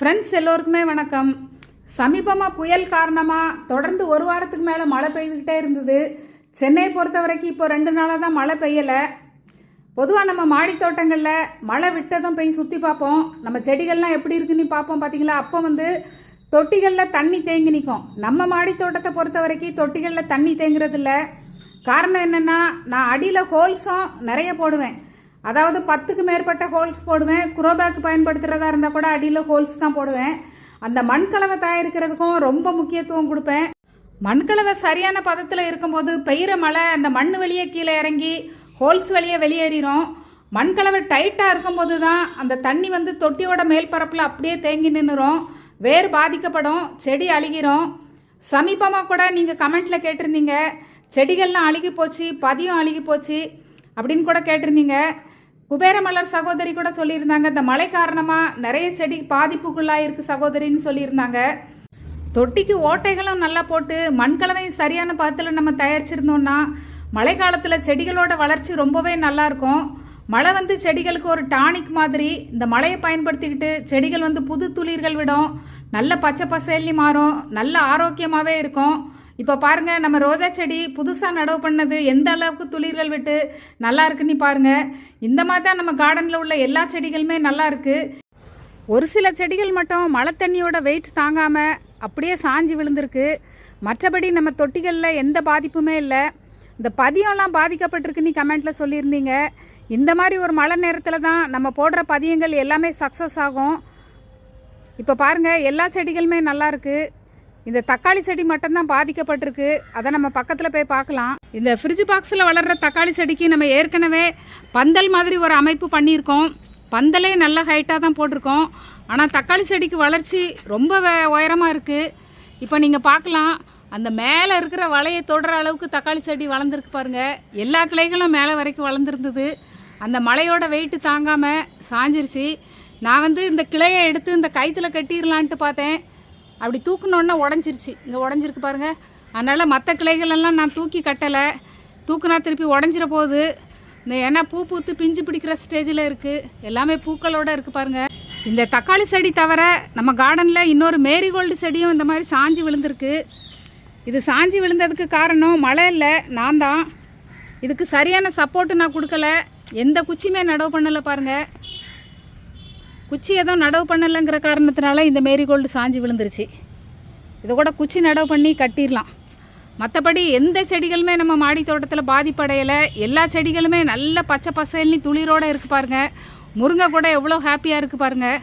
Friends எல்லோருக்குமே வணக்கம். சமீபமாக புயல் காரணமாக தொடர்ந்து ஒரு வாரத்துக்கு மேலே மழை பெய்துக்கிட்டே இருந்தது. சென்னையை பொறுத்த வரைக்கும் இப்போ ரெண்டு நாளாக தான் மழை பெய்யலை. பொதுவாக நம்ம மாடி தோட்டங்களில் மழை விட்டதும் போய் சுற்றி பார்ப்போம். நம்ம செடிகள்லாம் எப்படி இருக்குன்னு பார்ப்போம் பார்த்தீங்களா? அப்போ வந்து தொட்டிகளில் தண்ணி தேங்கி நிற்கும். நம்ம மாடி தோட்டத்தை பொறுத்த வரைக்கும் தொட்டிகளில் தண்ணி தேங்குறதில்ல. காரணம் என்னென்னா நான் அடியில் ஹோல்ஸும் நிறைய போடுவேன். அதாவது பத்துக்கு மேற்பட்ட ஹோல்ஸ் போடுவேன். குரோபேக் பயன்படுத்துகிறதா இருந்தால் கூட அடியில் ஹோல்ஸ் தான் போடுவேன். அந்த மண்கலவை தயாரிக்கிறதுக்கும் ரொம்ப முக்கியத்துவம் கொடுப்பேன். மண்கலவை சரியான பதத்தில் இருக்கும்போது பெய்கிற மழை அந்த மண் வெளியே கீழே இறங்கி ஹோல்ஸ் வழியே வெளியேறிடும் மண்கலவை டைட்டாக இருக்கும்போது தான் அந்த தண்ணி வந்து தொட்டியோட மேல் பரப்பில் அப்படியே தேங்கி நின்றுரும் வேர் பாதிக்கப்படும் செடி அழுகிரும். சமீபமாக கூட நீங்கள் கமெண்ட்டில் கேட்டிருந்தீங்க. செடிகள்லாம் அழுகி போச்சு பதியம் அழுகி போச்சு அப்படின்னு கூட கேட்டிருந்தீங்க. குபேரமலர் சகோதரி கூட சொல்லியிருந்தாங்க. இந்த மழை காரணமாக நிறைய செடி பாதிப்புக்குள்ளாக இருக்குது சகோதரின்னு சொல்லியிருந்தாங்க. தொட்டிக்கு ஓட்டைகளும் நல்லா போட்டு மண்கலவையும் சரியான பதத்தில் நம்ம தயாரிச்சிருந்தோம்னா மழை காலத்தில் செடிகளோட வளர்ச்சி ரொம்பவே நல்லா இருக்கும். மழை வந்து செடிகளுக்கு ஒரு டானிக் மாதிரி. இந்த மழையை பயன்படுத்திக்கிட்டு செடிகள் வந்து புது துளிர்கள் விடும். நல்ல பச்சை பசேலி மாறும். நல்ல ஆரோக்கியமாகவே இருக்கும். இப்போ பாருங்கள் நம்ம ரோஜா செடி புதுசாக நடவு பண்ணது எந்த அளவுக்கு துளிர்கள் விட்டு நல்லா இருக்குன்னு பாருங்க. இந்த மாதிரி தான் நம்ம கார்டனில் உள்ள எல்லா செடிகளுமே நல்லா இருக்குது ஒரு சில செடிகள் மட்டும் மழை தண்ணியோட வெயிட் தாங்காமல் அப்படியே சாஞ்சு விழுந்திருக்கு. மற்றபடி நம்ம தொட்டிகளில் எந்த பாதிப்புமே இல்லை. இந்த பதியம்லாம் பாதிக்கப்பட்டிருக்குன்னு கமெண்ட்டில் சொல்லியிருந்தீங்க. இந்த மாதிரி ஒரு மழை நேரத்தில் தான் நம்ம போடுற பதியங்கள் எல்லாமே சக்ஸஸ் ஆகும். இப்போ பாருங்கள் எல்லா செடிகளுமே நல்லாயிருக்கு இந்த தக்காளி செடி மட்டும்தான் பாதிக்கப்பட்டிருக்கு. அதை நம்ம பக்கத்தில் போய் பார்க்கலாம். இந்த ஃப்ரிட்ஜ் பாக்ஸில் வளர்கிற தக்காளி செடிக்கு நம்ம ஏற்கனவே பந்தல் மாதிரி ஒரு அமைப்பு பண்ணியிருக்கோம். பந்தலே நல்ல ஹைட்டாக தான் போட்டிருக்கோம். ஆனால் தக்காளி செடிக்கு வளர்ச்சி ரொம்ப உயரமாக இருக்குது இப்போ நீங்கள் பார்க்கலாம். அந்த மேலே இருக்கிற வலையை தொடுற அளவுக்கு தக்காளி செடி வளர்ந்துருக்கு பாருங்கள் எல்லா கிளைகளும் மேலே வரைக்கும் வளர்ந்துருந்தது. அந்த மலையோட வெயிட்டு தாங்காமல் சாஞ்சிருச்சு. நான் வந்து இந்த கிளையை எடுத்து இந்த கைத்தில் கட்டிடலான்ட்டு பார்த்தேன். அப்படி தூக்குனோடனே உடஞ்சிருச்சு. இங்கே உடஞ்சிருக்கு பாருங்கள் அதனால் மற்ற கிளைகளெல்லாம் நான் தூக்கி கட்டலை. தூக்குனா திருப்பி உடஞ்சிட போகுது இந்த ஏன்னா பூ பூத்து பிஞ்சு பிடிக்கிற ஸ்டேஜில் இருக்குது எல்லாமே பூக்களோட இருக்குது பாருங்கள் இந்த தக்காளி செடி தவிர நம்ம கார்டனில் இன்னொரு மேரிகோல்டு செடியும் இந்த மாதிரி சாஞ்சி விழுந்திருக்கு. இது சாஞ்சி விழுந்ததுக்கு காரணம் மழை இல்லை நான் தான். இதுக்கு சரியான சப்போர்ட்டு நான் கொடுக்கல. எந்த குச்சியுமே நடவு பண்ணலை பாருங்கள் குச்சி எதுவும் நடவு பண்ணலைங்கிற காரணத்தினால இந்த மேரிகோல்டு சாஞ்சி விழுந்துருச்சு. இதை கூட குச்சி நடவு பண்ணி கட்டிடலாம். மற்றபடி எந்த செடிகளுமே நம்ம மாடி தோட்டத்தில் பாதிப்படையலை எல்லா செடிகளுமே நல்ல பச்சை பசேல்னி துளிரோடு இருக்குது பாருங்கள் முருங்கை கூட எவ்வளோ ஹாப்பியாக இருக்குது பாருங்கள்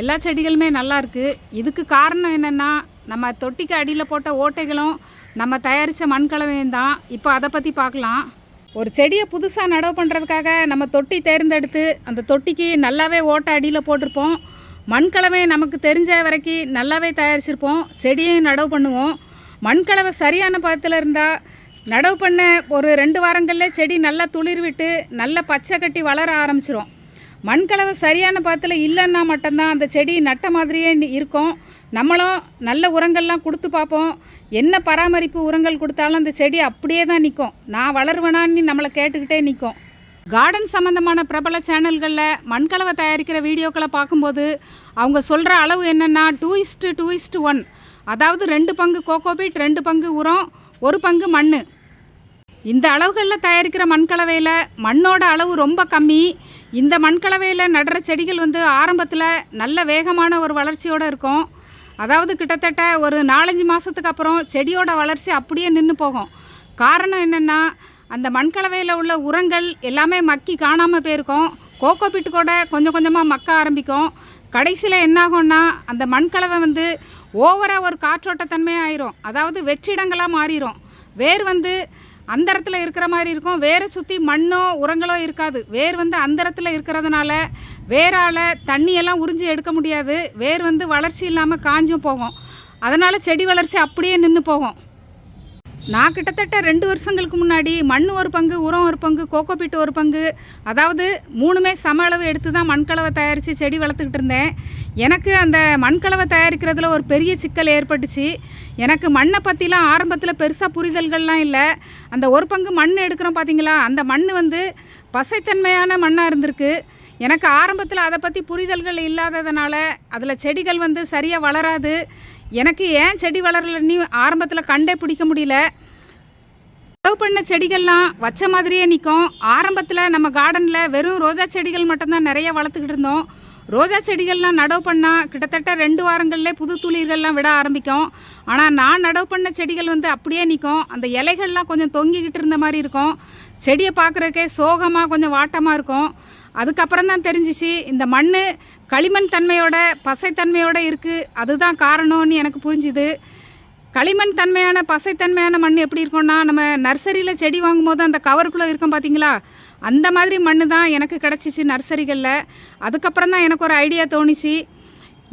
எல்லா செடிகளுமே நல்லா இருக்குது இதுக்கு காரணம் என்னென்னா நம்ம தொட்டிக்கு அடியில் போட்ட ஓட்டைகளும் நம்ம தயாரித்த மண்கலவையும் தான். இப்போ அதை பற்றி பார்க்கலாம். ஒரு செடியை புதுசாக நடவு பண்ணுறதுக்காக நம்ம தொட்டி தேர்ந்தெடுத்து அந்த தொட்டிக்கு நல்லாவே ஓட்டை அடியில் போட்டிருப்போம். மண்கலவை நமக்கு தெரிஞ்ச வரைக்கும் நல்லாவே தயாரிச்சிருப்போம். செடியையும் நடவு பண்ணுவோம். மண்கலவை சரியான பதத்தில் இருந்தால் நடவு பண்ண ஒரு ரெண்டு வாரங்களில் செடி நல்லா துளிர் விட்டு நல்லா பச்சை கட்டி வளர ஆரம்பிச்சிரும். மண்கலவை சரியான பாத்தில் இல்லைன்னா மட்டும்தான் அந்த செடி நட்ட மாதிரியே இருக்கும். நம்மளும் நல்ல உரங்கள்லாம் கொடுத்து பார்ப்போம். என்ன பராமரிப்பு உரங்கள் கொடுத்தாலும் அந்த செடி அப்படியே தான் நிற்கும் நான் வளருவேனான்னு நம்மளை கேட்டுக்கிட்டே நிற்கும் கார்டன் சம்மந்தமான பிரபல சேனல்களில் மண்கலவை தயாரிக்கிற வீடியோக்களை பார்க்கும்போது அவங்க சொல்கிற அளவு என்னென்னா two is to two is to one அதாவது ரெண்டு பங்கு கோகோபீட் ரெண்டு பங்கு உரம் ஒரு பங்கு மண் இந்த அளவுகளில் தயாரிக்கிற மண்கலவையில் மண்ணோட அளவு ரொம்ப கம்மி. இந்த மண்கலவையில் நடுற செடிகள் வந்து ஆரம்பத்தில் நல்ல வேகமான ஒரு வளர்ச்சியோடு இருக்கும். அதாவது கிட்டத்தட்ட ஒரு நாலஞ்சு மாதத்துக்கு அப்புறம் செடியோட வளர்ச்சி அப்படியே நின்று போகும். காரணம் என்னென்னா அந்த மண்கலவையில் உள்ள உரங்கள் எல்லாமே மக்கி காணாமல் போயிருக்கும். கோகோபிட்டு கூட கொஞ்சம் கொஞ்சமாக மக்க ஆரம்பிக்கும். கடைசியில் என்னாகும்னா அந்த மண்கலவை வந்து ஓவராக ஒரு காற்றோட்டத்தன்மை ஆயிரும் அதாவது வெற்றிடங்களாக மாறிடும் வேர் வந்து அந்தரத்தில் இருக்கிற மாதிரி இருக்கும். வேரை சுற்றி மண்ணோ உரங்களோ இருக்காது. வேர் வந்து அந்தரத்தில் இருக்கிறதுனால வேரால் தண்ணியெல்லாம் உறிஞ்சி எடுக்க முடியாது. வேர் வந்து வளர்ச்சி இல்லாமல் காஞ்சும் போகும். அதனால் செடி வளர்ச்சி அப்படியே நின்று போகும். நான் கிட்டத்தட்ட ரெண்டு வருஷங்களுக்கு முன்னாடி மண் ஒரு பங்கு உரம் ஒரு பங்கு கோகோபிட் ஒரு பங்கு அதாவது மூணுமே சம அளவு எடுத்து தான் மண்கலவை தயாரித்து செடி வளர்த்துக்கிட்டு இருந்தேன். எனக்கு அந்த மண்கலவை தயாரிக்கிறதுல ஒரு பெரிய சிக்கல் ஏற்பட்டுச்சு. எனக்கு மண்ணை பற்றிலாம் ஆரம்பத்தில் பெருசாக புரிதல்கள்லாம் இல்லை. அந்த ஒரு பங்கு மண் எடுக்கிறோம் பார்த்தீங்களா அந்த மண் வந்து பசைத்தன்மையான மண்ணாக இருந்திருக்கு. எனக்கு ஆரம்பத்தில் அதை பற்றி புரிதல்கள் இல்லாததுனால அதில் செடிகள் வந்து சரியாக வளராது. எனக்கு ஏன் செடி வளரலன்னு ஆரம்பத்தில் கண்டே பிடிக்க முடியல. நடவு பண்ண செடிகள்லாம் வச்ச மாதிரியே நிற்கும் ஆரம்பத்தில் நம்ம கார்டனில் வெறும் ரோஜா செடிகள் மட்டும்தான் நிறைய வளர்த்துக்கிட்டு இருந்தோம். ரோஜா செடிகள்லாம் நடவு பண்ணால் கிட்டத்தட்ட ரெண்டு வாரங்கள்லே புது துளிர்கள்லாம் விட ஆரம்பிக்கும். ஆனால் நான் நடவு பண்ண செடிகள் வந்து அப்படியே நிற்கும் அந்த இலைகள்லாம் கொஞ்சம் தொங்கிக்கிட்டு இருந்த மாதிரி இருக்கும். செடியை பார்க்குறக்கே சோகமாக கொஞ்சம் வாட்டமாக இருக்கும். அதுக்கப்புறம் தான் தெரிஞ்சிச்சு இந்த மண் களிமண் தன்மையோட பசைத்தன்மையோட இருக்குது அதுதான் காரணம்னு எனக்கு புரிஞ்சுது. களிமண் தன்மையான பசைத்தன்மையான மண் எப்படி இருக்கும்னா நம்ம நர்சரியில் செடி வாங்கும்போது அந்த கவருக்குள்ளே இருக்கும் பார்த்தீங்களா அந்த மாதிரி மண் தான் எனக்கு கிடச்சிச்சு நர்சரிகளில். அதுக்கப்புறம் தான் எனக்கு ஒரு ஐடியா தோணிச்சு.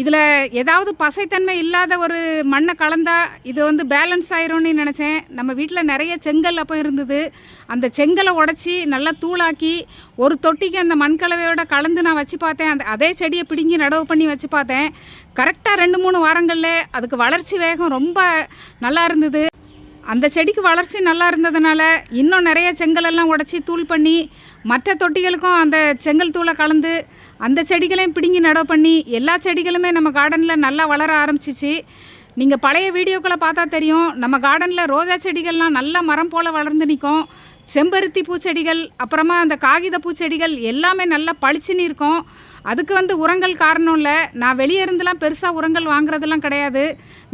இதில் ஏதாவது பசைத்தன்மை இல்லாத ஒரு மண்ணை கலந்தால் இது வந்து பேலன்ஸ் ஆயிரும்னு நினச்சேன். நம்ம வீட்டில் நிறைய செங்கல் அப்போ இருந்தது. அந்த செங்கலை உடச்சி நல்லா தூளாக்கி ஒரு தொட்டிக்கு அந்த மண்கலவையோட கலந்து நான் வச்சு பார்த்தேன். அந்த அதே செடியை பிடுங்கி நடவு பண்ணி வச்சு பார்த்தேன். கரெக்டாக ரெண்டு மூணு வாரங்களில் அதுக்கு வளர்ச்சி வேகம் ரொம்ப நல்லா இருந்தது. அந்த செடிக்கு வளர்ச்சி நல்லா இருந்ததுனால இன்னும் நிறைய செங்கலெல்லாம் உடச்சி தூள் பண்ணி மற்ற தொட்டிகளுக்கும் அந்த செங்கல் தூளை கலந்து அந்த செடிகளையும் பிடுங்கி நடவு பண்ணி எல்லா செடிகளுமே நம்ம கார்டனில் நல்லா வளர ஆரம்பிச்சிச்சு. நீங்கள் பழைய வீடியோக்களை பார்த்தா தெரியும் நம்ம கார்டனில் ரோஜா செடிகள்லாம் நல்ல மரம் போல் வளர்ந்து நிற்கும். செம்பருத்தி பூச்செடிகள் அப்புறமா அந்த காகித பூச்செடிகள் எல்லாமே நல்லா பளிச்சுன்னு இருக்கும். அதுக்கு வந்து உரங்கள் காரணம் இல்லை. நான் வெளியே இருந்துலாம் பெருசாக உரங்கள் வாங்குறதெல்லாம் கிடையாது.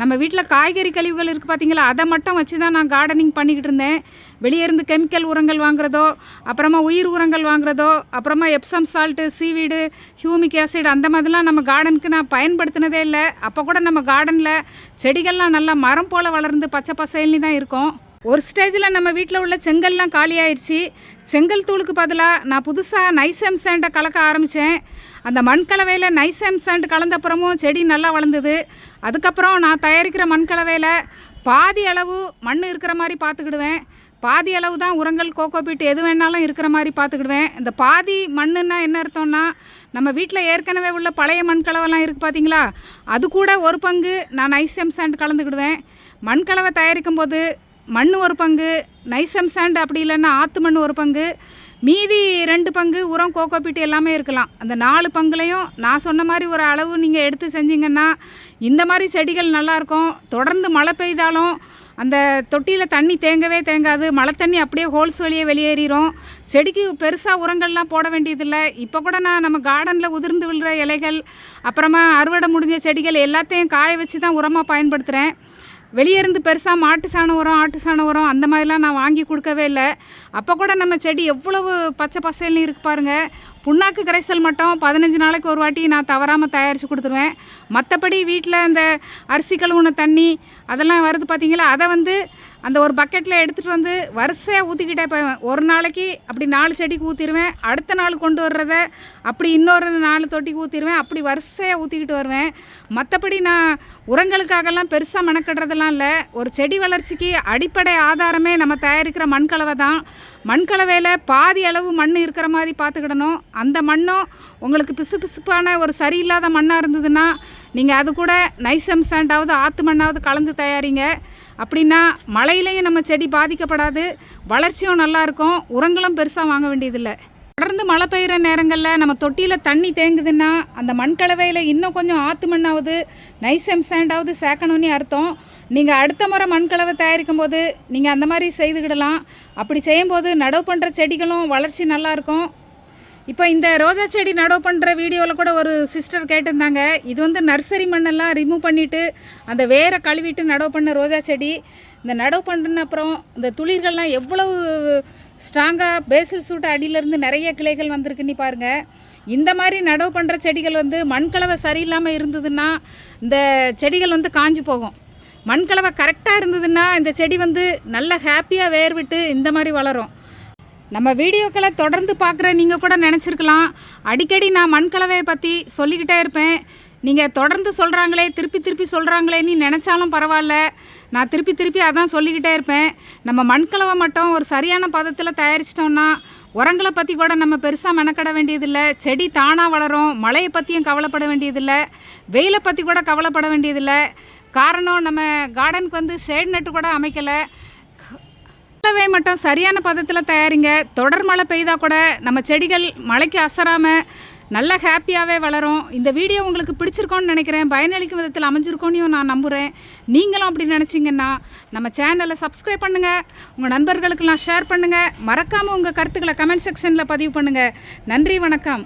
நம்ம வீட்டில் காய்கறி கழிவுகள் இருக்குது பார்த்தீங்களா அதை மட்டும் வச்சு தான் நான் கார்டனிங் பண்ணிக்கிட்டு இருந்தேன். வெளியே இருந்து கெமிக்கல் உரங்கள் வாங்குறதோ அப்புறமா உயிர் உரங்கள் வாங்குறதோ அப்புறமா Epsom salt seaweed humic acid அந்த மாதிரிலாம் நம்ம கார்டனுக்கு நான் பயன்படுத்தினதே இல்லை. அப்போ கூட நம்ம கார்டனில் செடிகள்லாம் நல்லா மரம் போல் வளர்ந்து பச்சை பசேல்னு தான் இருக்கும். ஒரு ஸ்டேஜில் நம்ம வீட்டில் உள்ள செங்கல்லாம் காலியாயிடுச்சு செங்கல் தூளுக்கு பதிலாக நான் புதுசாக நைசம் சாண்டை கலக்க ஆரம்பித்தேன் அந்த மண்கலவையில் நைசம் சாண்ட் கலந்தப்புறமும் செடி நல்லா வளர்ந்தது. அதுக்கப்புறம் நான் தயாரிக்கிற மண்கலவையில் பாதி அளவு மண் இருக்கிற மாதிரி பார்த்துக்கிடுவேன். பாதி அளவு தான் உரங்கள் கோகோபீட் எது வேணாலும் இருக்கிற மாதிரி பார்த்துக்கிடுவேன். இந்த பாதி மண்ணுன்னா என்ன அர்த்தம்னா நம்ம வீட்டில் ஏற்கனவே உள்ள பழைய மண்கலவைலாம் இருக்குது பார்த்தீங்களா அது கூட ஒரு பங்கு நான் நைசம் சாண்ட் கலந்துக்கிடுவேன். மண்கலவை தயாரிக்கும் போது மண் ஒரு பங்கு நைசம் சாண்ட் அப்படி இல்லைன்னா ஆற்று மண் ஒரு பங்கு மீதி ரெண்டு பங்கு உரம் கோகோபீட் எல்லாமே இருக்கலாம். அந்த நாலு பங்குலையும் நான் சொன்ன மாதிரி ஒரு அளவு நீங்கள் எடுத்து செஞ்சீங்கன்னா இந்த மாதிரி செடிகள் நல்லாயிருக்கும் தொடர்ந்து மழை பெய்தாலும் அந்த தொட்டியில் தண்ணி தேங்கவே தேங்காது. மழை தண்ணி அப்படியே ஹோல்ஸ் வழியே வெளியேறிடும் செடிக்கு பெருசாக உரங்கள்லாம் போட வேண்டியதில்லை. இப்போ கூட நான் நம்ம கார்டனில் உதிர்ந்து விழுற இலைகள் அப்புறமா அறுவடை முடிஞ்ச செடிகள் எல்லாத்தையும் காய வச்சு தான் உரமாக பயன்படுத்துகிறேன் வெளியே இருந்து பெருசாக மாட்டு சாணம் உரம் ஆட்டு சாணம் உரம் அந்த மாதிரிலாம் நான் வாங்கி கொடுக்கவே இல்லை. அப்போ கூட நம்ம செடி எவ்வளவு பச்சை பசேல்னு இருக்கு பாருங்கள் புண்ணாக்கு கரைசல் மட்டும் பதினஞ்சு நாளைக்கு ஒரு வாட்டி நான் தவறாமல் தயாரித்து கொடுத்துருவேன். மற்றபடி வீட்டில் அந்த அரிசி கழுவுன தண்ணி அதெல்லாம் வருது பார்த்தீங்களா அதை வந்து அந்த ஒரு பக்கெட்டில் எடுத்துகிட்டு வந்து வரிசையாக ஊற்றிக்கிட்டே போவேன். ஒரு நாளைக்கு அப்படி நாலு செடிக்கு ஊற்றிடுவேன் அடுத்த நாள் கொண்டு வர்றத அப்படி இன்னொரு நாலு தொட்டிக்கு ஊற்றிடுவேன் அப்படி வரிசையாக ஊற்றிக்கிட்டு வருவேன். மற்றபடி நான் உரங்களுக்காகலாம் பெருசாக மெனக்கடுறதெல்லாம் இல்லை. ஒரு செடி வளர்ச்சிக்கு அடிப்படை ஆதாரமே நம்ம தயாரிக்கிற மண்கலவை தான் மண்கலவையில் பாதி அளவு மண் இருக்கிற மாதிரி பார்த்துக்கிடணும். அந்த மண்ணும் உங்களுக்கு பிசு பிசுப்பான ஒரு சரியில்லாத மண்ணாக இருந்ததுன்னா நீங்கள் அது கூட நைசம் சாண்டாவது ஆற்று மண்ணாவது கலந்து தயாரிங்க. அப்படின்னா மழையிலையும் நம்ம செடி பாதிக்கப்படாது. வளர்ச்சியும் நல்லாயிருக்கும் உரங்களும் பெருசாக வாங்க வேண்டியதில்லை. தொடர்ந்து மழை பெய்கிற நேரங்களில் நம்ம தொட்டியில் தண்ணி தேங்குதுன்னா அந்த மண்கலவையில் இன்னும் கொஞ்சம் ஆற்று மண்ணாவது நைசம் சாண்டாவது சேர்க்கணும்னு அர்த்தம். நீங்கள் அடுத்த முறை மண்கலவை தயாரிக்கும் போது நீங்கள் அந்த மாதிரி செய்துக்கிடலாம். அப்படி செய்யும்போது நடவு பண்ணுற செடிகளும் வளர்ச்சி நல்லாயிருக்கும் இப்போ இந்த ரோஜா செடி நடவு பண்ணுற வீடியோவில் கூட ஒரு சிஸ்டர் கேட்டிருந்தாங்க. இது வந்து நர்சரி மண்ணெல்லாம் ரிமூவ் பண்ணிவிட்டு அந்த வேரை கழுவிட்டு நடவு பண்ண ரோஜா செடி. இந்த நடவு பண்ணின அப்புறம் இந்த துளிர்கள்லாம் எவ்வளவு ஸ்ட்ராங்காக பேசில் சூட்டு அடியிலேருந்து நிறைய கிளைகள் வந்திருக்குன்னு பாருங்கள் இந்த மாதிரி நடவு பண்ணுற செடிகள் வந்து மண்கலவை சரியில்லாமல் இருந்ததுன்னா இந்த செடிகள் வந்து காஞ்சு போகும். மண்கலவை கரெக்டாக இருந்ததுன்னா இந்த செடி வந்து நல்ல ஹாப்பியாக வேர் விட்டு இந்த மாதிரி வளரும். நம்ம வீடியோக்களை தொடர்ந்து பார்க்குற நீங்கள் கூட நினச்சிருக்கலாம். அடிக்கடி நான் மண்கலவையை பற்றி சொல்லிக்கிட்டே இருப்பேன். நீங்கள் தொடர்ந்து சொல்கிறாங்களே திருப்பி திருப்பி சொல்கிறாங்களேன்னு நினச்சாலும் பரவாயில்ல. நான் திருப்பி திருப்பி அதான் சொல்லிக்கிட்டே இருப்பேன். நம்ம மண்கலவை மட்டும் ஒரு சரியான பதத்தில் தயாரிச்சிட்டோம்னா உரங்களை பற்றி கூட நம்ம பெருசாக மெனக்கட வேண்டியதில்லை. செடி தானாக வளரும். மழையை பற்றியும் கவலைப்பட வேண்டியதில்லை. வெயிலை பற்றி கூட கவலைப்பட வேண்டியதில்லை. காரணம் நம்ம கார்டனுக்கு வந்து ஷேட் நெட்டு கூட அமைக்கலை. கலவை மட்டும் சரியான பதத்தில் தயாரிங்க. தொடர் மழை பெய்தா கூட நம்ம செடிகள் மழைக்கு அசராமல் நல்ல ஹாப்பியாகவே வளரும். இந்த வீடியோ உங்களுக்கு பிடிச்சிருக்கோன்னு நினைக்கிறேன். பயனளிக்கும் விதத்தில் அமைஞ்சிருக்கோன்னு நான் நம்புகிறேன் நீங்களும் அப்படி நினச்சிங்கன்னா நம்ம சேனலை சப்ஸ்கிரைப் பண்ணுங்கள் உங்கள் நண்பர்களுக்கெல்லாம் ஷேர் பண்ணுங்கள் மறக்காமல் உங்கள் கருத்துக்களை கமெண்ட் செக்ஷனில் பதிவு பண்ணுங்கள் நன்றி வணக்கம்.